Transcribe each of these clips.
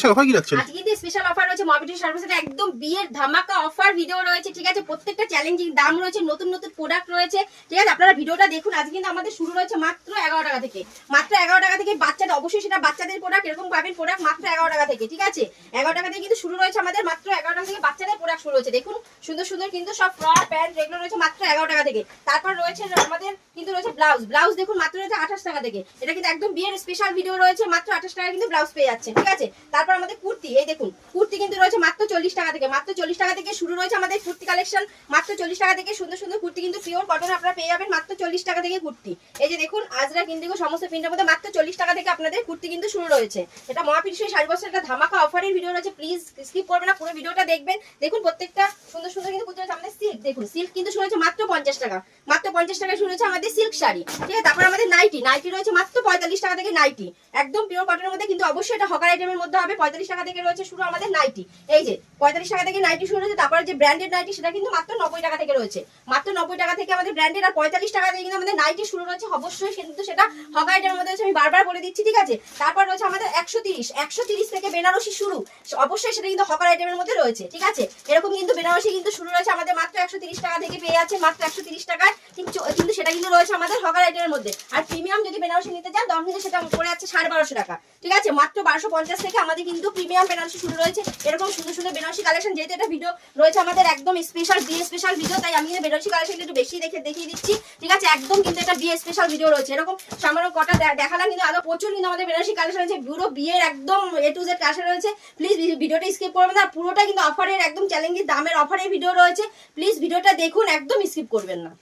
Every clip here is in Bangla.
স্পেশাল অফার কি রাখছেন আজকে স্পেশাল অফার রয়েছে মবিটি সার্ভিসের একদম বিয়ের ধামাকা অফার ভিডিও রয়েছে, ঠিক আছে? প্রত্যেকটা চ্যালেঞ্জিং দাম রয়েছে, নতুন নতুন প্রোডাক্ট রয়েছে, ঠিক আছে? আপনারা ভিডিওটা দেখুন, আজ কিন্তু আমাদের শুরু রয়েছে মাত্র এগারো টাকা থেকে। মাত্র এগারো টাকা থেকে বাচ্চাদের, অবশ্যই সেটা বাচ্চাদের প্রোডাক্ট এরকম পাবেন প্রোডাক্ট মাত্র এগারো টাকা থেকে, ঠিক আছে? এগারো টাকা থেকে কিন্তু শুরু রয়েছে আমাদের, মাত্র এগারো টাকা থেকে বাচ্চাদের প্রোডাক্ট শুরু হয়েছে দেখুন, সুন্দর সুন্দর কিন্তু সব ফ্রক প্যান্ট এগুলো রয়েছে মাত্র এগারো টাকা থেকে। তারপর রয়েছে আমাদের কিন্তু রয়েছে ব্লাউজ ব্লাউজ দেখুন, মাত্র রয়েছে আঠাশ টাকা থেকে। এটা কিন্তু একদম বিয়ের স্পেশাল ভিডিও রয়েছে, মাত্র আঠাশ টাকা কিন্তু ব্লাউজ পেয়ে যাচ্ছে ঠিক আছে? তারপর আমাদের কুর্তি, এই দেখুন কুর্তি কিন্তু রয়েছে মাত্র চল্লিশ টাকা থেকে, মাত্র চল্লিশ টাকা থেকে শুরু রয়েছে আমাদের কুর্তি কালেকশন মাত্র চল্লিশ টাকা থেকে সুন্দর সুন্দর কুর্তি কিন্তু পিওর কটন আপনারা পেয়ে যাবেন মাত্র চল্লিশ টাকা থেকে কুর্তি। এই যে দেখুন, আজরা কিন্তু সমস্ত প্রিন্টের মধ্যে মাত্র চল্লিশ টাকা থেকে আপনাদের কুর্তি কিন্তু শুরু রয়েছে। এটা মহাপিসের সাড়ে বছর একটা ধামাকা অফারের ভিডিও রয়েছে প্লিজ স্কিপ করবেন না, পুরো ভিডিওটা দেখবেন। দেখুন, প্রত্যেকটা সুন্দর সুন্দর কিন্তু কুর্তি আমাদের সিল্ক দেখুন সিল্ক কিন্তু শুরু হয়েছে মাত্র পঞ্চাশ টাকা, মাত্র পঞ্চাশ টাকা শুরু হয়েছে আমাদের সিল্ক শাড়ি। ঠিক আছে, তারপর আমাদের নাইটি নাইটি রয়েছে মাত্র পঁয়তাল্লিশ টাকা থেকে নাইটি একদম পিওর কটনের মধ্যে কিন্তু অবশ্যই এটা হকার আইটেমের মধ্যে হবে, পঁয়তাল্লিশ টাকা থেকে রয়েছে শুরু আমাদের নাইটি। এই যে, পঁয়তাল্লিশ টাকা থেকে নাইটি শুরু হয়েছে, তারপর যে ব্র্যান্ডেড নাইটি, সেটা কিন্তু মাত্র নব্বই টাকা থেকে রয়েছে। মাত্র নব্বই টাকা থেকে আমাদের ব্র্যান্ডেড আর পঁয়তাল্লিশ টাকা থেকে কিন্তু আমাদের নাইটি শুরু রয়েছে। অবশ্যই কিন্তু সেটা হকার আইটেমের মধ্যে আমি বারবার বলে দিচ্ছি, ঠিক আছে? তারপর রয়েছে আমাদের একশো তিরিশ। একশো তিরিশ থেকে বেনারসি শুরু। অবশ্যই সেটা কিন্তু হকার আইটেমের মধ্যে রয়েছে, ঠিক আছে? এরকম কিন্তু বেনারসি কিন্তু শুরু রয়েছে আমাদের মাত্র একশো তিরিশ টাকা থেকে পেয়ে যাচ্ছে, মাত্র একশো তিরিশ টাকায়। কিন্তু কিন্তু সেটা কিন্তু রয়েছে আমাদের হকার আইটেমের মধ্যে। আর প্রিমিয়াম যদি বেনারসি নিতে চান তখন কিন্তু সেটা পড়ে যাচ্ছে সাড়ে বারোশো টাকা, ঠিক আছে? মাত্র বারোশো পঞ্চাশ থেকে আমাদের কিন্তু প্রিমিয়াম বেনারসি শুরু রয়েছে। এরকম সুন্দর সুন্দর বেনারসি কালেকশন যেহেতু এটা ভিডিও রয়েছে আমাদের একদম স্পেশাল বিয়ে স্পেশাল ভিডিও তাই আমি বেনারসি কালেকশন একটু বেশি দেখে, দেখিয়ে দিচ্ছি। ঠিক আছে, একদম কিন্তু এটা বিয়ে স্পেশাল ভিডিও রয়েছে। এরকম সামান্য কটা দেখালাম, কিন্তু আরও প্রচুর কিন্তু আমাদের বেনারসি কালেকশন রয়েছে। পুরো বিয়ের একদম এ টু জেড কালেকশন রয়েছে। প্লিজ ভিডিওটা স্কিপ করবেন না। পুরোটা কিন্তু অফারের একদম চ্যালেঞ্জিং দামের অফারের ভিডিও রয়েছে। প্লিজ ভিডিওটা দেখুন, একদম স্কিপ করবেন না।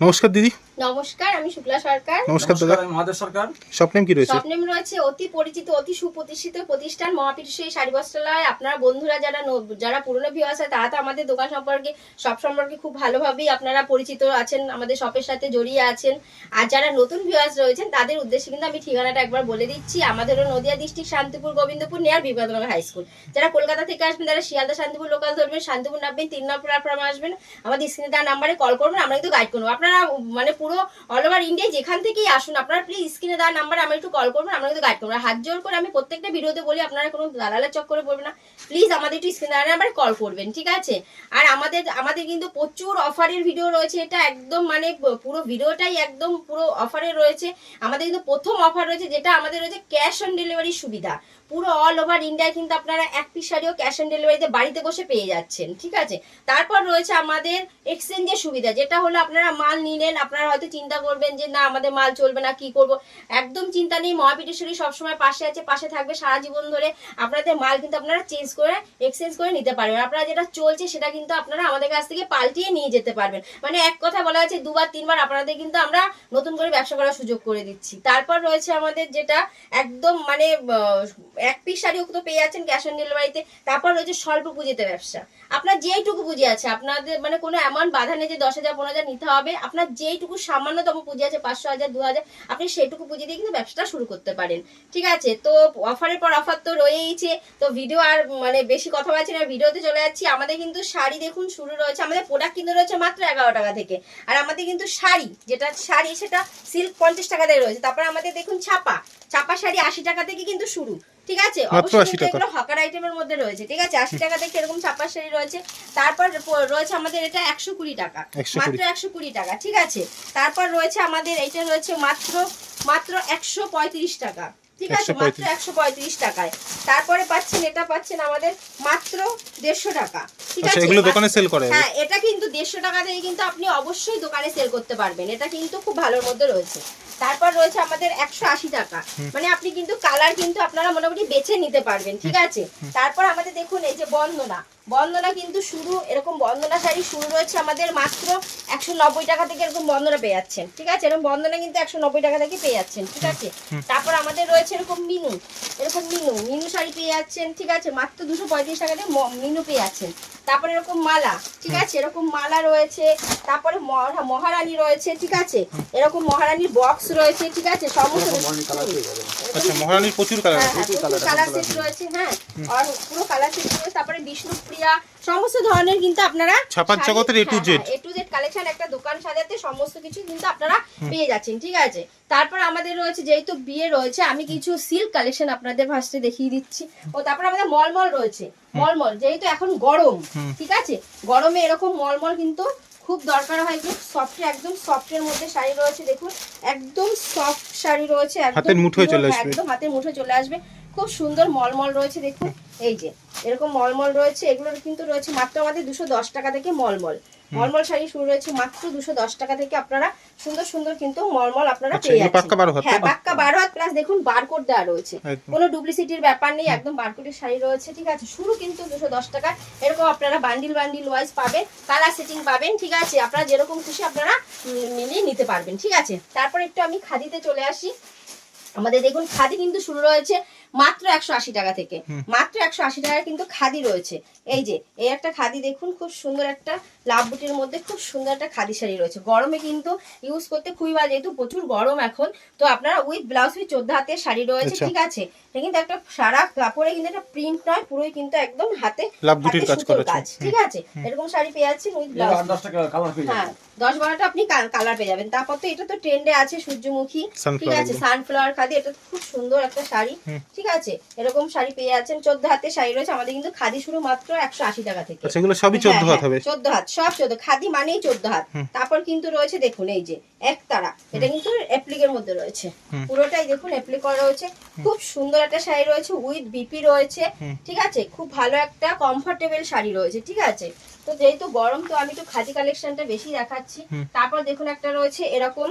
নমস্কার দিদি। নমস্কার আমি শুক্লা সরকার। নমস্কার দাদা। আমি মহাদেব সরকার। শপ নেম কি রয়েছে? স্বপ্নেম রয়েছে অতি পরিচিত অতি সুপ্রতিষ্ঠিত প্রতিষ্ঠান মহাপীঠ সেই শাড়ি বস্ত্রালয় আপনারা বন্ধুরা যারা যারা পুরনো ভিউ আছে তারা তো আমাদের দোকান সম্পর্কে সব সম্পর্কে খুব ভালোভাবেই আপনারা পরিচিত আছেন আমাদের শপের সাথে জড়িয়ে আছেন। আর যারা নতুন ভিউয়ার্স রয়েছেন তাদের উদ্দেশ্যে কিন্তু আমি ঠিকানাটা একবার বলে দিচ্ছি। আমাদেরও Nadia district Shantipur Gobindapur near Vivekananda high school যারা কলকাতা থেকে আসবেন তারা শিয়ালদা শান্তিপুর লোকাল ধরবেন শান্তিপুর নামবেন তিন নম্বর প্ল্যাটফর্মে আসবেন। আমাদের স্ক্রিনে তার নাম্বারে কল করবেন আমরা কিন্তু গাইড করব। আপনারা মানে পুরো অল ওভার ইন্ডিয়া যেখান থেকেই আসুন, আপনারা প্লিজ স্ক্রিনে দেওয়ার নাম্বার আমরা একটু কল করবেন আমরা কিন্তু গাইড করব। হাত জোর করে আমি প্রত্যেকটা ভিডিওতে বলি, আপনারা কোনো দালালের চক্করে পড়বেন না। প্লিজ আমাদের একটু স্ক্রিনে দেওয়ার নাম্বারে কল করবেন, ঠিক আছে? আর আমাদের আমাদের কিন্তু প্রচুর অফারের ভিডিও রয়েছে, এটা একদম মানে পুরো ভিডিওটাই একদম পুরো অফারে রয়েছে। আমাদের কিন্তু প্রথম অফার রয়েছে, যেটা আমাদের রয়েছে ক্যাশ অন ডেলিভারি সুবিধা। পুরো অল ওভার ইন্ডিয়ায় কিন্তু আপনারা এক পিস শাড়িও ক্যাশ অন ডেলিভারিতে বাড়িতে বসে পেয়ে যাচ্ছেন, ঠিক আছে? তারপর রয়েছে আমাদের এক্সচেঞ্জের সুবিধা, যেটা হলো আপনারা মাল নিলেন, আপনারা হয়তো চিন্তা করবেন যে, না, আমাদের মাল চলবে না, কি করব? একদম চিন্তা নেই মহাপীঠেশ্বরী সবসময় পাশে আছে, পাশে থাকবে সারা জীবন ধরে। আপনাদের মাল কিন্তু আপনারা চেঞ্জ করে এক্সচেঞ্জ করে নিতে পারবেন। আপনারা যেটা চলছে, সেটা কিন্তু আপনারা আমাদের কাছ থেকে পাল্টিয়ে নিয়ে যেতে পারবেন। মানে এক কথা বলা আছে দুবার, তিনবার আপনাদের কিন্তু আমরা নতুন করে ব্যবসা করার সুযোগ করে দিচ্ছি। তারপর রয়েছে আমাদের যেটা একদম মানে এক পিস শাড়িও তো পেয়ে যাচ্ছেন ক্যাশ অন ডেলিভারিতে তারপর রয়েছে স্বল্প পুঁজিতে ব্যবসা। আপনার যেইটুকু পুঁজি আছে, আপনাদের মানে কোনো এমন বাধা নেই যে দশ হাজার, পনেরো হাজার নিতে হবে। আপনার যেইটুকু সামান্যতম পুঁজি আছে, পাঁচশো হাজার, দু হাজার, আপনি সেইটুকু পুঁজি দিয়ে কিন্তু ব্যবসাটা শুরু করতে পারেন। ঠিক আছে? তো অফারের পর অফার তো রয়েইছে। তো ভিডিও আর মানে বেশি কথা বলছি না, ভিডিওতে চলে যাচ্ছি। আমাদের কিন্তু শাড়ি দেখুন, শুরু রয়েছে। আমাদের প্রোডাক্ট কিন্তু রয়েছে মাত্র এগারো টাকা থেকে। আর আমাদের কিন্তু শাড়ি, যেটা শাড়ি, সেটা সিল্ক পঞ্চাশ টাকা থেকে রয়েছে। তারপর আমাদের দেখুন, ছাপা। ছাপা শাড়ি আশি টাকা থেকে কিন্তু শুরু। ঠিক আছে? অবশ্যই 80 এগুলো হকার আইটেমের মধ্যে রয়েছে ঠিক আছে? আশি টাকা থেকে এরকম ছাপা শাড়ি রয়েছে। তারপর রয়েছে আমাদের এটা একশো কুড়ি টাকা। মাত্র একশো কুড়ি টাকা ঠিক আছে? তারপর রয়েছে আমাদের এটা রয়েছে মাত্র মাত্র একশো পঁয়ত্রিশ টাকা ঠিক আছে? মাত্র 135 একশো পঁয়ত্রিশ টাকায়। তারপরে পাচ্ছেন এটা পাচ্ছেন আমাদের মাত্র দেড়শো টাকা। ঠিক আচ্ছা আছে এগুলো দোকানে সেল করে? হ্যাঁ এটা কিন্তু দেড়শো টাকা দিয়ে কিন্তু আপনি অবশ্যই দোকানে সেল করতে পারবেন। এটা কিন্তু খুব ভালোর মধ্যে রয়েছে। তারপর রয়েছে আমাদের একশো আশি টাকা। মানে আপনি কিন্তু কালার কিন্তু আপনারা মোটামুটি বেছে নিতে পারবেন ঠিক আছে? তারপর আমাদের দেখুন এই যে বন্দনা। বন্দনা কিন্তু শুরু এরকম বন্দনা শাড়ি শুরু রয়েছে আমাদের মাত্র একশো নব্বই টাকা থেকে এরকম বন্দনা পেয়ে যাচ্ছেন ঠিক আছে? এরকম বন্দনা কিন্তু একশো নব্বই টাকা থেকে পেয়ে যাচ্ছেন ঠিক আছে? তারপর আমাদের রয়েছে এরকম মিনু এরকম মিনু মিনু শাড়ি পেয়ে যাচ্ছেন ঠিক আছে? মাত্র দুশো পঁয়ত্রিশ টাকা দিয়ে ম- মিনু পেয়ে যাচ্ছেন। তারপরে এরকম মালা ঠিক আছে? এরকম মালা রয়েছে তারপরে মহারানী রয়েছে ঠিক আছে? এরকম মহারানীর বক্স রয়েছে ঠিক আছে? সমস্ত আচ্ছা মহারানীর প্রচুর কালার হ্যাঁ, হ্যাঁ, প্রচুর কালার সেট রয়েছে হ্যাঁ আর পুরো কালার সেট রয়েছে তারপরে বিষ্ণুপ্রিয়া সমস্ত ধরনের কিন্তু আপনারা ছাপার জগতের A to Z। A to Z collection একটা দোকান সাজাতে সমস্ত কিছু কিন্তু আপনারা পেয়ে যাচ্ছেন ঠিক আছে? তারপর আমাদের রয়েছে যেহেতু বিয়ে রয়েছে আমি কিছু সিল্ক কালেকশন আপনাদের ফার্স্টে দেখিয়ে দিচ্ছি। ও তারপর আমাদের মলমল রয়েছে। মলমল যেহেতু এখন গরম ঠিক আছে? গরমে এরকম মলমল কিন্তু খুব দরকার হয় যে সফট একদম সফটের মধ্যে শাড়ি রয়েছে দেখুন। একদম সফট শাড়ি রয়েছে একদম হাতের মুঠোয় চলে আসবে। একদম হাতের মুঠোয় চলে আসবে। খুব সুন্দর মলমল রয়েছে দেখুন। এই যে এরকম মলমল রয়েছে এগুলোর কিন্তু রয়েছে মাত্র আমাদের দুশো দশ টাকা থেকে মলমল। মলমল শাড়ি শুরু রয়েছে মাত্র দুশো দশ টাকা থেকে আপনারা সুন্দর সুন্দর কিন্তু মলমল আপনারা আচ্ছা, পেয়ে যাচ্ছেন। পাক্কা বারো হাত, হ্যাঁ পাক্কা বারো হাত প্লাস দেখুন বারকোড দেওয়া রয়েছে। কোনো ডুপ্লিসিটির ব্যাপার নেই একদম বারকোডের শাড়ি রয়েছে ঠিক আছে? শুরু কিন্তু দুশো দশ টাকা এরকম আপনারা বান্ডিল বান্ডিল ওয়াইজ পাবেন কালার সেটিং পাবেন ঠিক আছে? আপনারা যেরকম খুশি আপনারা মিলিয়ে নিতে পারবেন ঠিক আছে? তারপর একটু আমি খাদিতে চলে আসি। আমাদের দেখুন খাদি কিন্তু শুরু রয়েছে মাত্র একশো আশি টাকা থেকে। মাত্র একশো আশি টাকায় কিন্তু খাদি রয়েছে। এই যে এই একটা খাদি দেখুন খুব সুন্দর একটা লাভ বুটির মধ্যে খুব সুন্দর একটা খাদি শাড়ি রয়েছে। গরমে কিন্তু ইউজ করতে খুবই ভালো যেহেতু প্রচুর গরম এখন তো আপনারা উইথ ব্লাউজ উইথ চোদ্দ হাতের শাড়ি রয়েছে আচ্ছা। ঠিক আছে? এটা কিন্তু একটা সারা কাপড়ে কিন্তু একটা প্রিন্ট নয় পুরোই কিন্তু একদম হাতে লাভ বুটির কাজ করা কাজ ঠিক আছে? এরকম শাড়ি পেয়ে যাচ্ছেন উইথ ব্লাউজ টাকা হ্যাঁ দশ বারোটা আপনি কালার পেয়ে যাবেন। তারপর তো এটা তো ট্রেন্ডে আছে সূর্যমুখী ঠিক আছে। সানফ্লাওয়ার খাদি এটা তো খুব সুন্দর একটা শাড়ি। হুম। ঠিক আছে? এরকম শাড়ি পেয়ে যাচ্ছেন। চোদ্দ হাতে শাড়ি রয়েছে। আমাদের কিন্তু খাদি শুরু মাত্র একশো আশি টাকা থেকে। আচ্ছা এগুলো সবই চোদ্দ হ্যাঁ, হাত হবে? হ্যাঁ, চোদ্দ হাত সব চোদ্দ। খাদি মানেই চোদ্দ হাত। তারপর কিন্তু রয়েছে দেখুন এই যে একতারা এটা কিন্তু অ্যাপ্লিকের মধ্যে রয়েছে। পুরোটাই দেখুন অ্যাপ্লিক করা রয়েছে। খুব সুন্দর একটা শাড়ি রয়েছে উইথ বিপি রয়েছে। ঠিক আছে? খুব ভালো একটা কমফোর্টেবল শাড়ি রয়েছে ঠিক আছে? তো যেহেতু গরম তো আমি তো খাদি কালেকশনটা বেশি দেখাচ্ছি। তারপর দেখুন একটা রয়েছে এরকম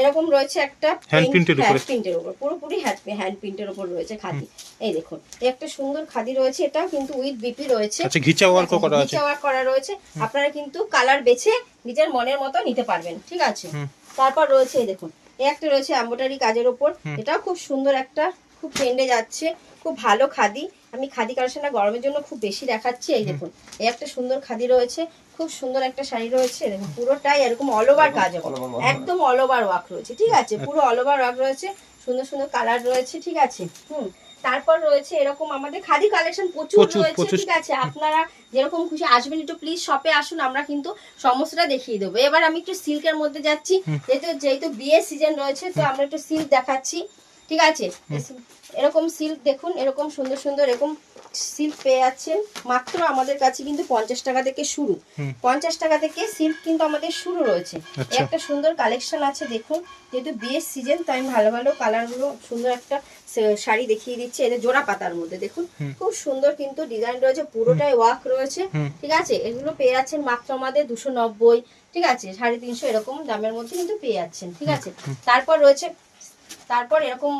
এরকম রয়েছে একটা print এর উপরে। প্রিন্টের উপর পুরোপুরি হ্যান্ড প্রিন্টের উপর রয়েছে খাদি। এই দেখুন এই একটা সুন্দর খাদি রয়েছে এটাও কিন্তু উইথ বিপি রয়েছে। আচ্ছা ঘিচা ওয়ার্কও করা আছে। নিচে work করা রয়েছে। আপনারা কিন্তু কালার বেছে নিজের মনের মতো নিতে পারবেন ঠিক আছে? তারপর রয়েছে এই দেখুন এই একটা রয়েছে এম্বোটারি কাজের ওপর এটাও খুব সুন্দর একটা খুব ট্রেন্ডে যাচ্ছে খুব ভালো খাদি। আমি খাদি কালেকশনটা গরমের জন্য খুব বেশি দেখাচ্ছি এই দেখুন এই একটা সুন্দর খাদি রয়েছে। খুব সুন্দর একটা শাড়ি রয়েছে। দেখুন পুরোটাই এরকম অল ওভার কাজ। একদম অল ওভার ওয়ার্ক রয়েছে ঠিক আছে? পুরো অল ওভার ওয়ার্ক রয়েছে সুন্দর সুন্দর কালার রয়েছে ঠিক আছে? হুম। তারপর রয়েছে এরকম আমাদের খাদি কালেকশন প্রচুর প্রচুর, রয়েছে ঠিক আছে? আপনারা যেরকম খুশি আসবেন একটু প্লিজ শপে আসুন আমরা কিন্তু সমস্তটা দেখিয়ে দেবো। এবার আমি একটু সিল্কের মধ্যে যাচ্ছি যেহেতু যেহেতু বিয়ের সিজন রয়েছে তো আমরা একটু সিল্ক দেখাচ্ছি। ঠিক আছে? এরকম সিল্ক দেখুন এরকম সুন্দর সুন্দর এরকম সিল্ক পেয়ে যাচ্ছেন। মাত্র আমাদের কাছে কিন্তু পঞ্চাশ টাকা থেকে শুরু। পঞ্চাশ টাকা থেকে সিল্ক কিন্তু আমাদের শুরু রয়েছে। আচ্ছা। একটা সুন্দর কালেকশন আছে দেখুন। যেহেতু বিয়ের সিজন তো আমি ভালো ভালো কালারগুলো সুন্দর একটা শাড়ি দেখিয়ে দিচ্ছি। এটা জোড়া পাতার মধ্যে দেখুন। খুব সুন্দর কিন্তু ডিজাইন রয়েছে পুরোটাই ওয়ার্ক রয়েছে। ঠিক আছে? এগুলো পেয়ে যাচ্ছেন মাত্র আমাদের দুশো নব্বই। ঠিক আছে? সাড়ে তিনশো এরকম দামের মধ্যে কিন্তু পেয়ে যাচ্ছেন। ঠিক আছে? তারপর রয়েছে তারপর এরকম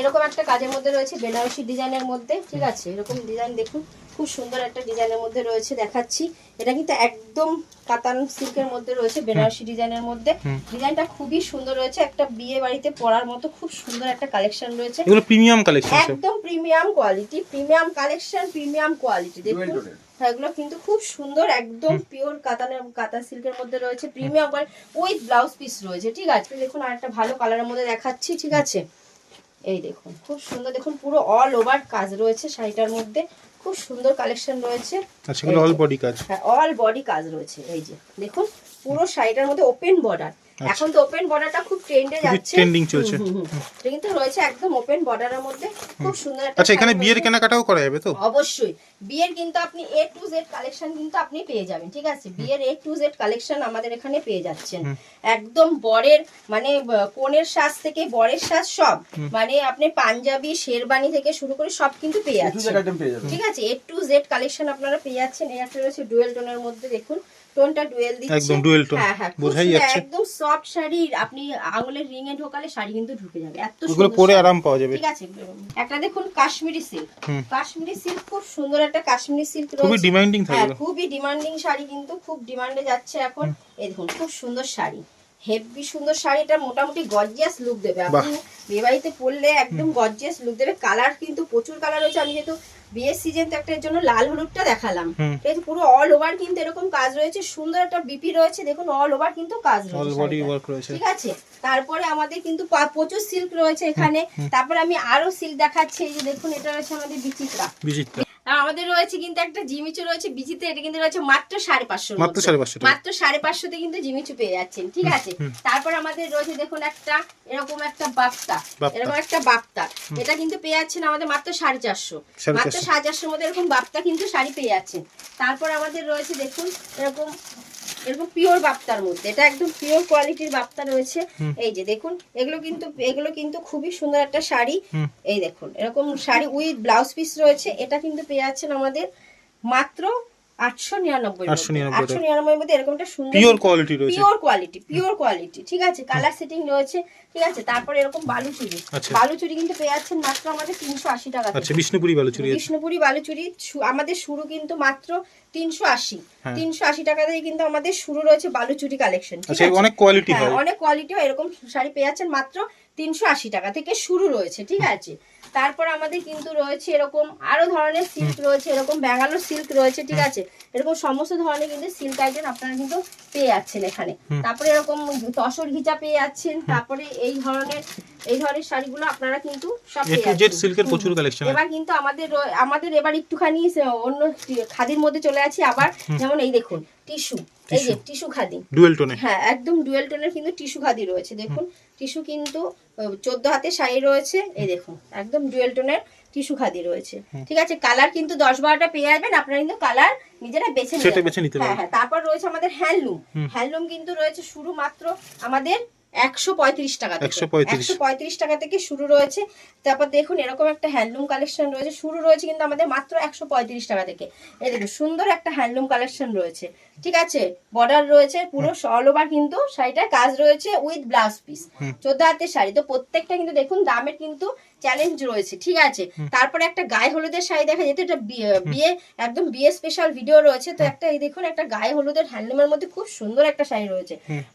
এরকম একটা কাজের মধ্যে রয়েছে বেনারসি ডিজাইনের মধ্যে ঠিক আছে? এরকম ডিজাইন দেখুন খুব সুন্দর একটা ডিজাইনের মধ্যে রয়েছে দেখাচ্ছি। এটা কিন্তু একদম কাতান সিল্কের মধ্যে রয়েছে বেনারসি ডিজাইনের মধ্যে। ডিজাইনটা খুবই সুন্দর রয়েছে একটা বিয়ে বাড়িতে পরার মতো খুব সুন্দর একটা কালেকশন রয়েছে। এগুলো প্রিমিয়াম কালেকশন একদম premium quality premium collection premium quality দেখুন। এগুলো কিন্তু খুব সুন্দর একদম পিওর কাতানের কাতান সিল্কের মধ্যে রয়েছে premium quality with blouse piece রয়েছে ঠিক আছে? দেখুন আরেকটা ভালো কালারের মধ্যে দেখাচ্ছি ঠিক আছে? এই দেখুন খুব সুন্দর দেখুন পুরো অল ওভার কাজ রয়েছে শাড়িটার মধ্যে খুব সুন্দর কালেকশন রয়েছে। অল বডি কাজ। হ্যাঁ অল বডি কাজ রয়েছে এই যে দেখুন পুরো শাড়িটার মধ্যে ওপেন বর্ডার এখন তো ওপেন বর্ডারটা খুব ট্রেন্ডে আচ্ছা। যাচ্ছে। trending চলছে। এটা কিন্তু রয়েছে একদম ওপেন বর্ডারের মধ্যে। খুব সুন্দর আচ্ছা এখানে বিয়ের কেনাকাটাও করা যাবে তো? অবশ্যই। বিয়ের কিন্তু আপনি এ টু জেড কালেকশন কিন্তু আপনি পেয়ে যাবেন ঠিক আছে? বিয়ের এ টু জেড কালেকশন আমাদের এখানে পেয়ে যাচ্ছেন। একদম বরের মানে কনের সাজ থেকে বরের সাজ সব মানে আপনি পাঞ্জাবি শেরবানি থেকে শুরু করে সব কিন্তু পেয়ে যাচ্ছেন। ঠিক আছে? এ টু জেড কালেকশন আপনারা পেয়ে যাচ্ছেন। এই একটা রয়েছে ডুয়েল টোনের মধ্যে দেখুন। টোনটা ডুয়েল দিচ্ছে। একদম dual tone, হ্যাঁ হ্যাঁ খুব বোঝাই যাচ্ছে। একদম সফট শাড়ি আপনি আঙুলের রিং এ ঢোকালে শাড়ি কিন্তু ঢুকে যাবে। এত সুন্দর পরে আরাম পাওয়া যাবে। ঠিক আছে একটা দেখুন কাশ্মীরি সিল্ক কাশ্মীরি সিল্ক খুব সুন্দর একটা কাশ্মীরি সিল্ক খুবই রয়েছে। ডিমান্ডিং হ্যাঁ থাকবে খুবই ডিমান্ডিং শাড়ি কিন্তু খুব ডিমান্ডে যাচ্ছে এখন। এই দেখুন খুব সুন্দর শাড়ি। হেভি সুন্দর শাড়ি এটা মোটামুটি গর্জিয়াস লুক দেবে। আপনি বিয়েবাড়িতে পরলে একদম গর্জিয়াস লুক দেবে। কালার কিন্তু প্রচুর কালার রয়েছে। আমি যেহেতু বিয়ের সিজন তো একটা এর জন্য লাল হলুদটা দেখালাম। এই ঠিক আছে পুরো অল ওভার কিন্তু এরকম কাজ রয়েছে সুন্দর একটা বিপি রয়েছে দেখুন অল ওভার কিন্তু কাজ রয়েছে। বডি ওয়ার্ক রয়েছে। ঠিক আছে তারপরে আমাদের কিন্তু প্রচুর সিল্ক রয়েছে এখানে। তারপরে আমি আরও সিল্ক দেখাচ্ছি এই যে দেখুন এটা রয়েছে আমাদের বিচিত্রা। বিচিত্রা। আমাদের রয়েছে কিন্তু একটা জিমিচু রয়েছে বিজিতে এটা কিন্তু রয়েছে মাত্র সাড়ে পাঁচশো মাত্র সাড়ে পাঁচশো মাত্র সাড়ে পাঁচশোতে কিন্তু জিমিচু পেয়ে যাচ্ছেন ঠিক আছে? তারপর আমাদের রয়েছে দেখুন একটা এরকম একটা বাপ্তা। এরকম একটা বাপ্তা। এটা কিন্তু পেয়ে যাচ্ছেন আমাদের মাত্র সাড়ে চারশো। মাত্র সাড়ে চারশোর মধ্যে এরকম বাপ্তা কিন্তু শাড়ি পেয়ে যাচ্ছেন। তারপর আমাদের রয়েছে দেখুন এরকম এরকম পিওর বাপ্তার মধ্যে। এটা একদম পিওর কোয়ালিটির বাপ্তা রয়েছে। এই যে দেখুন এগুলো কিন্তু এগুলো কিন্তু খুবই সুন্দর একটা শাড়ি। এই দেখুন এরকম শাড়ি উইথ ব্লাউজ পিস রয়েছে। এটা কিন্তু পেয়ে যাচ্ছেন আমাদের মাত্র আটশো নিরানব্বই আটশো নিরানব্বই মধ্যে এরকম একটা সুন্দর পিওর কোয়ালিটি রয়েছে। পিওর কোয়ালিটি পিওর কোয়ালিটি ঠিক আছে? কালার সেটিং রয়েছে ঠিক আছে? তারপরে এরকম বালুচুরি। বালুচুরি কিন্তু পেয়ে যাচ্ছেন মাত্র আমাদের তিনশো আশি টাকা। আচ্ছা বিষ্ণুপুরি বালুচুরি বিষ্ণুপুরি বালুচুরি আমাদের শুরু কিন্তু মাত্র তিনশো আশি। হ্যাঁ। তিনশো আশি টাকা থেকে কিন্তু আমাদের শুরু রয়েছে বালুচুরি কালেকশন আচ্ছা অনেক কোয়ালিটি হ্যাঁ অনেক কোয়ালিটিও এরকম শাড়ি পেয়ে যাচ্ছেন মাত্র তিনশো আশি টাকা থেকে শুরু রয়েছে ঠিক আছে? তারপর আমাদের কিন্তু রয়েছে এরকম আরও ধরনের সিল্ক রয়েছে এরকম ব্যাঙ্গালোর সিল্ক রয়েছে ঠিক আছে? এরকম সমস্ত ধরনের কিন্তু সিল্ক আইটেম আপনারা কিন্তু পেয়ে যাচ্ছেন এখানে। তারপরে এরকম তসর ঘিচা পেয়ে যাচ্ছেন। তারপরে এই ধরনের এই ধরনের শাড়িগুলো আপনারা কিন্তু সব। সিল্কের প্রচুর কালেকশন এবার কিন্তু আমাদের আমাদের এবার একটুখানি অন্য খাদির মধ্যে চলে আছি আবার। যেমন এই দেখুন টিস্যু। এই যে টিস্যু। খাদি। ডুয়েল টোনে হ্যাঁ একদম ডুয়েল টোনের কিন্তু টিস্যু খাদি রয়েছে। দেখুন টিস্যু কিন্তু চোদ্দ হাতে শাড়ি রয়েছে। এই দেখুন একদম ডুয়েল টোনের টিস্যু খাদি রয়েছে। ঠিক আছে কালার কিন্তু দশ বারোটা পেয়ে যাবেন। আপনারা কিন্তু কালার নিজেরা বেছে নিতে হ্যাঁ হ্যাঁ তারপর রয়েছে আমাদের হ্যান্ডলুম হ্যান্ডলুম কিন্তু রয়েছে শুরু মাত্র আমাদের একশো পঁয়ত্রিশ টাকা থেকে। একশো পঁয়ত্রিশ। টাকা থেকে শুরু রয়েছে। তারপর দেখুন এরকম একটা হ্যান্ডলুম কালেকশন রয়েছে। শুরু রয়েছে কিন্তু আমাদের মাত্র একশো পঁয়ত্রিশ টাকা থেকে। এই দেখুন সুন্দর একটা হ্যান্ডলুম কালেকশন রয়েছে। ঠিক আছে? বর্ডার রয়েছে পুরো অল ওভার কিন্তু শাড়িটার কাজ রয়েছে উইথ ব্লাউজ পিস চোদ্দ হাতের শাড়ি। তো প্রত্যেকটা কিন্তু দেখুন দামের কিন্তু চ্যালেঞ্জ রয়েছে ঠিক আছে? তারপরে একটা গায়ে হলুদের শাড়ি দেখা যেত এটা বিয়ে- একদম বিয়ে স্পেশাল ভিডিও রয়েছে তো একটা এই দেখুন একটা গায়ে হলুদের হ্যান্ডলুমের মধ্যে খুব সুন্দর একটা শাড়ি রয়েছে।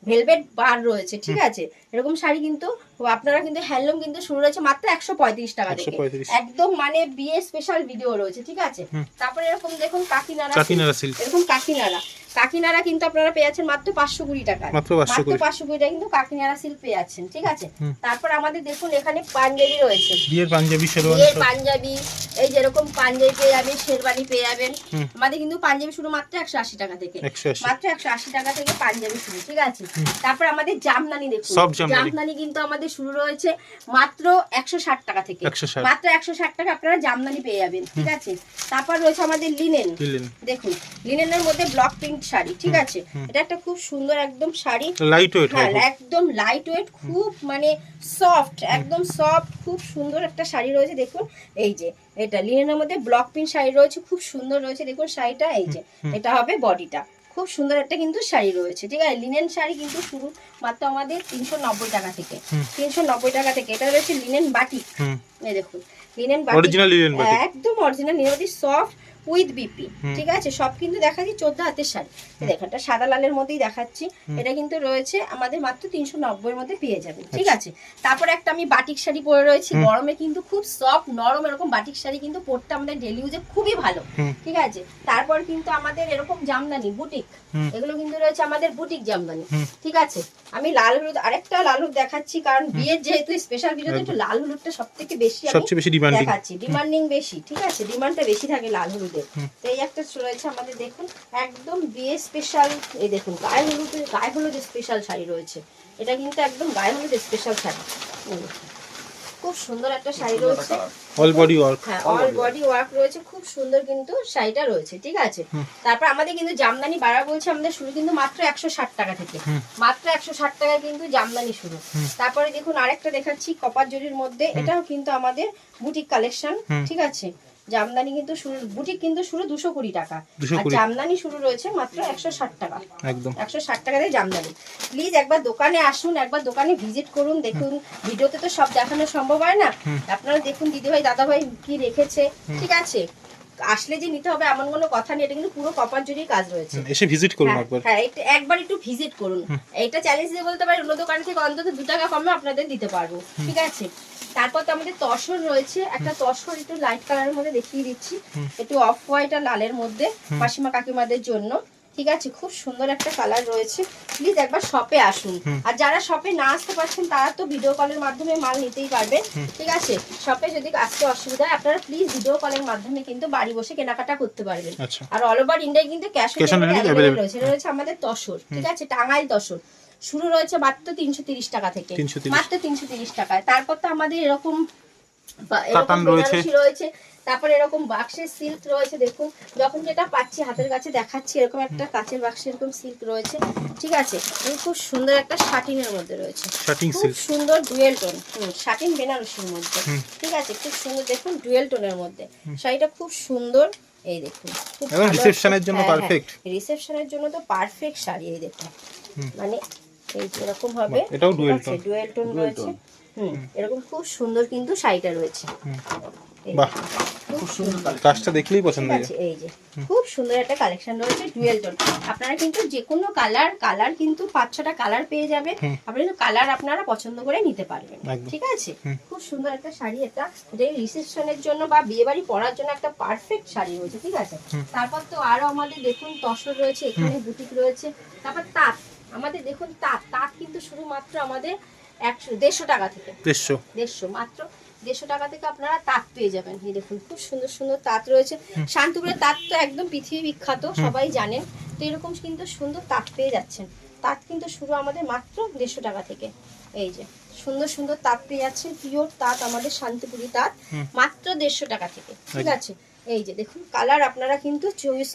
ভেলভেট বার রয়েছে ঠিক আছে? এরকম শাড়ি কিন্তু আপনারা কিন্তু হ্যান্ডলুম কিন্তু শুরু রয়েছে মাত্র একশো পঁয়ত্রিশ টাকা থেকে। একদম মানে বিয়ে স্পেশাল ভিডিও রয়েছে ঠিক আছে? তারপরে এরকম দেখুন কাকিনারা কাকিনারা এরকম কাকিনারা। কাকিনারা কিন্তু আপনারা পেয়ে যাচ্ছেন মাত্র পাঁচশো কুড়ি টাকা। মাত্র পাঁচশো কুড়ি। টাকা কিন্তু কাকিনারা সিল্ক পেয়ে যাচ্ছেন ঠিক আছে? তারপর আমাদের দেখুন এখানে পাঞ্জাবি রয়েছে। বিয়ের পাঞ্জাবি শেরওয়ানি বিয়ের পাঞ্জাবি এই যেরকম পাঞ্জাবি পেয়ে যাবেন শেরবানি পেয়ে যাবেন। আমাদের কিন্তু পাঞ্জাবি শুরু মাত্র একশো আশি টাকা থেকে। মাত্র একশো আশি টাকা থেকে পাঞ্জাবি শুরু ঠিক আছে? তারপর আমাদের জামদানি দেখুন। জামদানি। জামদানি কিন্তু আমাদের শুরু রয়েছে মাত্র একশো ষাট টাকা থেকে। মাত্র একশো ষাট টাকা আপনারা জামদানি পেয়ে যাবেন ঠিক আছে? তারপর রয়েছে আমাদের লিনেন দেখুন লিনেনের মধ্যে ব্লক প্রিন্ট শাড়ি ঠিক আছে? এটা একটা খুব সুন্দর একদম শাড়ি। লাইট ওয়েট হ্যাঁ একদম লাইট ওয়েট খুব মানে সফট একদম সফট খুব সুন্দর একটা শাড়ি রয়েছে। দেখুন এই যে এটা লিনেনের মধ্যে ব্লক প্রিন্ট শাড়ি রয়েছে খুব সুন্দর রয়েছে। দেখুন শাড়িটা এই যে এটা হবে বডিটা খুব সুন্দর একটা কিন্তু শাড়ি রয়েছে ঠিক আছে? লিনেন শাড়ি কিন্তু শুরু মাত্র আমাদের তিনশো নব্বই টাকা থেকে। তিনশো নব্বই টাকা থেকে। এটা রয়েছে লিনেন বাটিক এই দেখুন লিনেন বাটিক বাটি একদম অরিজিনাল নিরবধি সফট উইথ বিপি ঠিক আছে? সব কিন্তু দেখাচ্ছি চোদ্দ হাতের শাড়ি। দেখো এটা সাদা লালের মধ্যেই দেখাচ্ছি। এটা কিন্তু রয়েছে আমাদের মাত্র তিনশো নব্বই মধ্যে পেয়ে যাবেন ঠিক আচ্ছা। আছে? তারপর একটা আমি বাটিক শাড়ি পরে রয়েছি। গরমে কিন্তু খুব সফট নরম এরকম বাটিক শাড়ি কিন্তু পরতে আমাদের ডেলি ইউজে খুবই ভালো ঠিক আছে? তারপর কিন্তু আমাদের এরকম জামদানি বুটিক এগুলো কিন্তু রয়েছে আমাদের বুটিক জামদানি ঠিক আছে? আমি লাল হলুদ আরেকটা লাল হলুদ দেখাচ্ছি কারণ বিয়ের যেহেতু স্পেশাল ভিডিওতে একটু লাল হলুদটা সব থেকে বেশি আমি দেখাচ্ছি। ডিমান্ডিং বেশি ঠিক আছে? ডিমান্ডটা বেশি থাকে লাল হলুদের তো এই একটা রয়েছে আমাদের দেখুন একদম বিয়ে স্পেশাল এই দেখুন গায়ে হলুদ গায়ে হলুদ স্পেশাল শাড়ি রয়েছে। এটা কিন্তু একদম গায়ে হলুদ স্পেশাল শাড়ি। খুব সুন্দর একটা শাড়ি রয়েছে। অল বডি ওয়ার্ক হ্যাঁ অল বডি ওয়ার্ক রয়েছে খুব সুন্দর কিন্তু শাড়িটা রয়েছে ঠিক আছে? তারপর আমাদের কিন্তু জামদানি বাড়া বলছে আমাদের শুরু কিন্তু মাত্র একশো ষাট টাকা থেকে। মাত্র একশো ষাট টাকায় কিন্তু জামদানি শুরু। তারপরে দেখুন আরেকটা দেখাচ্ছি কপার জরির মধ্যে এটাও কিন্তু আমাদের বুটিক কালেকশন ঠিক আছে? জামদানি কিন্তু শুরু বুটিক কিন্তু শুরু দুশো কুড়ি টাকা। আর জামদানি শুরু রয়েছে মাত্র একশো ষাট টাকা। একদম। একশো ষাট টাকা দিয়ে জামদানি। প্লিজ একবার দোকানে আসুন একবার দোকানে ভিজিট করুন দেখুন। ভিডিওতে তো সব দেখানো সম্ভব হয় না? আপনারা দেখুন দিদিভাই দাদাভাই কি রেখেছে? ঠিক আছে? আসলে যে নিতে হবে এমন কোনো কথা নেই এটা কিন্তু পুরো কপার জুড়ে কাজ রয়েছে। এসে ভিজিট করুন হ্যাঁ, একবার। হ্যাঁ একবার একটু ভিজিট করুন। এটা চ্যালেঞ্জ দিয়ে বলতে পারি অন্য দোকান থেকে অন্তত দু টাকা কমে আপনাদের দিতে পারব ঠিক আছে? তারপর তো আমাদের তসর রয়েছে একটা তসর একটু লাইট কালারের মধ্যে দেখিয়ে দিচ্ছি একটু অফ হোয়াইট আর লালের মধ্যে মাসিমা কাকিমাদের জন্য। ঠিক আছে খুব সুন্দর একটা কালার রয়েছে। প্লিজ একবার শপে আসুন। আর যারা শপে না আসতে পারছেন তারা তো ভিডিও কলের মাধ্যমে মাল নিতেই পারবেন। ঠিক আছে শপে যদি আসতে অসুবিধা হয় আপনারা প্লিজ ভিডিও কলের মাধ্যমে কিন্তু বাড়ি বসে কেনাকাটা করতে পারবেন। আচ্ছা। আর অল ওভার ইন্ডিয়ায় কিন্তু ক্যাশ অন ডেলিভারি। রয়েছে। রয়েছে আমাদের তসর। ঠিক আছে টাঙ্গাইল তসর। শুরু রয়েছে মাত্র তিনশো তিরিশ টাকা থেকে। মাত্র তিনশো তিরিশ টাকায়। তারপর তো আমাদের এরকম রয়েছে। রয়েছে তারপরে এরকম বাক্সের সিল্ক রয়েছে দেখুন। যখন যেটা পাচ্ছি হাতের কাছে দেখাচ্ছি এরকম একটা কাচের বাক্সে এরকম সিল্ক রয়েছে ঠিক আছে? খুব সুন্দর একটা শাটিনের মধ্যে রয়েছে। খুব সুন্দর ডুয়েল টোন শাটিন বেনারসির মধ্যে ঠিক আছে? খুব সুন্দর দেখুন ডুয়েল টোনের মধ্যে। শাড়িটা খুব সুন্দর এই দেখুন এবং একটা- জন্য হ্যাঁ, হ্যাঁ, জন্য তো পারফেক্ট শাড়ি এই দেখুন। মানে এই যে এরকম হবে এটাও dual tone। ডুয়েল টোন রয়েছে। এরকম খুব সুন্দর কিন্তু শাড়িটা রয়েছে। বাহ। খুব সুন্দর কাজটা দেখলেই পছন্দ ঠিক এই যে। খুব সুন্দর একটা কালেকশন রয়েছে ডুয়েল টোন আপনারা কিন্তু যে কোনো কালার কালার কিন্তু পাঁচ ছটা কালার পেয়ে। কিন্তু কালার আপনারা পছন্দ করে নিতে পারবেন। ঠিক আছে? খুব সুন্দর একটা শাড়ি এটা এটা রিসেপশনের জন্য বা বিয়ে বাড়ি পরার জন্য একটা পারফেক্ট শাড়ি রয়েছে ঠিক আছে? তারপর তো আরও আমাদের দেখুন তসর রয়েছে এখানে বুটিক রয়েছে। তারপর তাঁত আমাদের দেখুন তাঁত তাঁত কিন্তু শুধুমাত্র আমাদের একশো দেড়শো টাকা থেকে। দেড়শো। দেড়শো মাত্র দেড়শো টাকা থেকে আপনারা তাঁত পেয়ে যাবেন। এই দেখুন খুব সুন্দর সুন্দর তাঁত রয়েছে। শান্তিপুরের তাঁত তো একদম পৃথিবী বিখ্যাত সবাই জানেন। তো এরকম কিন্তু সুন্দর তাঁত পেয়ে যাচ্ছেন। তাঁত কিন্তু শুরু আমাদের মাত্র দেড়শো টাকা থেকে। এই যে সুন্দর সুন্দর তাঁত পেয়ে যাচ্ছেন পিওর তাঁত আমাদের শান্তিপুরি তাঁত মাত্র দেড়শো টাকা থেকে। ঠিক আছে? এই যে দেখুন কালার আপনারা কিন্তু চয়েস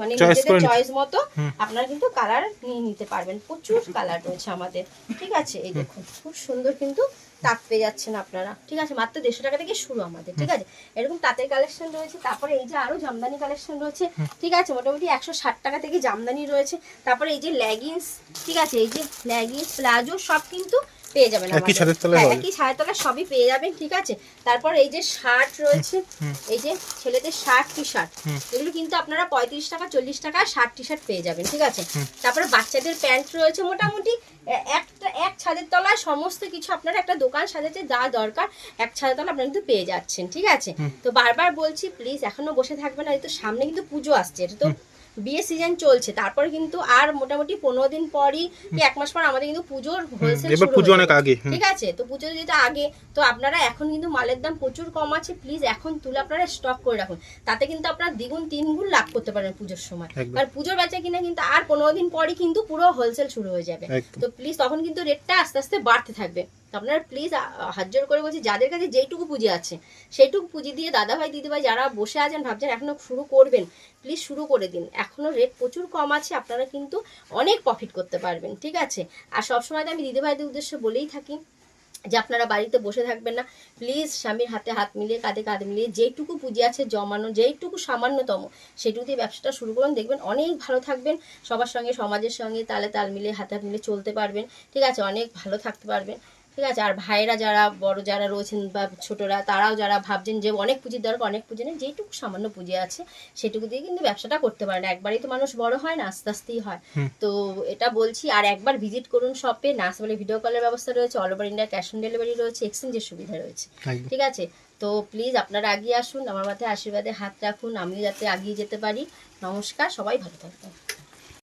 মানে নিজেদের চয়েস মতো আপনারা কিন্তু কালার নিয়ে নিতে পারবেন। প্রচুর কালার রয়েছে আমাদের ঠিক আছে? এই দেখুন খুব সুন্দর কিন্তু তাঁত পেয়ে যাচ্ছেন আপনারা ঠিক আছে? মাত্র দেড়শো টাকা থেকে শুরু আমাদের ঠিক আছে? এরকম তাঁতের কালেকশন রয়েছে তারপরে এই যে আরও জামদানি কালেকশন রয়েছে ঠিক আছে? মোটামুটি একশো ষাট টাকা থেকে জামদানি রয়েছে। তারপরে এই যে লেগিংস ঠিক আছে? এই যে লেগিংস প্লাজো সব কিন্তু পেয়ে যাবেন একই ছাদের তলায় হ্যাঁ, একই ছাদের তলায় সবই পেয়ে যাবেন ঠিক আছে? তারপর এই যে শার্ট রয়েছে এই যে ছেলেদের শার্ট টি শার্ট এগুলো কিন্তু আপনারা পঁয়ত্রিশ টাকা চল্লিশ টাকা শার্ট টি শার্ট পেয়ে যাবেন ঠিক আছে? তারপরে বাচ্চাদের প্যান্ট রয়েছে মোটামুটি একটা এক ছাদের তলায় সমস্ত কিছু আপনারা একটা দোকান সাজাতে যা দরকার এক ছাদের তলায় আপনারা কিন্তু পেয়ে যাচ্ছেন ঠিক আছে? তো বারবার বলছি প্লিজ এখনও বসে থাকবেন না এই তো সামনে কিন্তু পুজো আসছে এটা তো বিয়ে সিজন চলছে। তারপরে কিন্তু আর মোটামুটি পনেরো দিন পরই কি এক মাস পর আমাদের কিন্তু পুজোর হোলসেল এবার পুজো অনেক আগে ঠিক আছে? তো পুজো যেটা আগে তো আপনারা এখন কিন্তু মালের দাম প্রচুর কম আছে। প্লিজ এখন তুলে আপনারা স্টক করে রাখুন। তাতে কিন্তু আপনারা দ্বিগুণ তিনগুণ লাভ করতে পারেন পুজোর সময়। আর পুজোর বেচা কিনা কিন্তু আর পনেরো দিন পরই কিন্তু পুরো হোলসেল শুরু হয়ে যাবে। তো প্লিজ তখন কিন্তু রেটটা আস্তে আস্তে বাড়তে থাকবে। আপনারা প্লিজ হাত জোর করে বলছি, যাদের কাছে যেইটুকু পুঁজি আছে, সেইটুকু পুঁজি দিয়ে দাদা ভাই, দিদি ভাই যারা বসে আছেন, ভাবছেন এখনও শুরু করবেন প্লিজ শুরু করে দিন। এখনও রেট প্রচুর কম আছে, আপনারা কিন্তু অনেক প্রফিট করতে পারবেন, ঠিক আছে? আর সবসময় তো আমি দিদি ভাইদের উদ্দেশ্যে বলেই থাকি যে আপনারা বাড়িতে বসে থাকবেন না। প্লিজ স্বামীর হাতে হাত মিলিয়ে, কাঁধে কাঁধ মিলিয়ে যেইটুকু পুঁজি আছে, জমানো, যেইটুকু সামান্যতম সেটুকু দিয়ে ব্যবসাটা শুরু করুন, দেখবেন অনেক ভালো থাকবেন, সবার সঙ্গে, সমাজের সঙ্গে তালে তাল মিলিয়ে, হাতে হাত মিলিয়ে চলতে পারবেন, ঠিক আছে? অনেক ভালো থাকতে পারবেন। ঠিক আছে আর ভাইয়েরা যারা বড় যারা রয়েছেন বা ছোটরা তারাও যারা ভাবছেন যে অনেক পুঁজির দরকার অনেক পুঁজি নেই যেটুকু সামান্য পুঁজি আছে সেটুকু দিয়ে কিন্তু ব্যবসাটা করতে পারেন। একবারই তো মানুষ বড় হয় না আস্তে আস্তেই হয়। তো এটা বলছি আর একবার ভিজিট করুন শপে না আসলে ভিডিও কলের ব্যবস্থা রয়েছে all over India cash on delivery রয়েছে এক্সচেঞ্জের সুবিধা রয়েছে। ঠিক আছে? তো প্লিজ আপনারা আগিয়ে আসুন আমার মাথায় আশীর্বাদে হাত রাখুন আমিও যাতে আগিয়ে যেতে পারি। নমস্কার সবাই ভালো থাকবেন।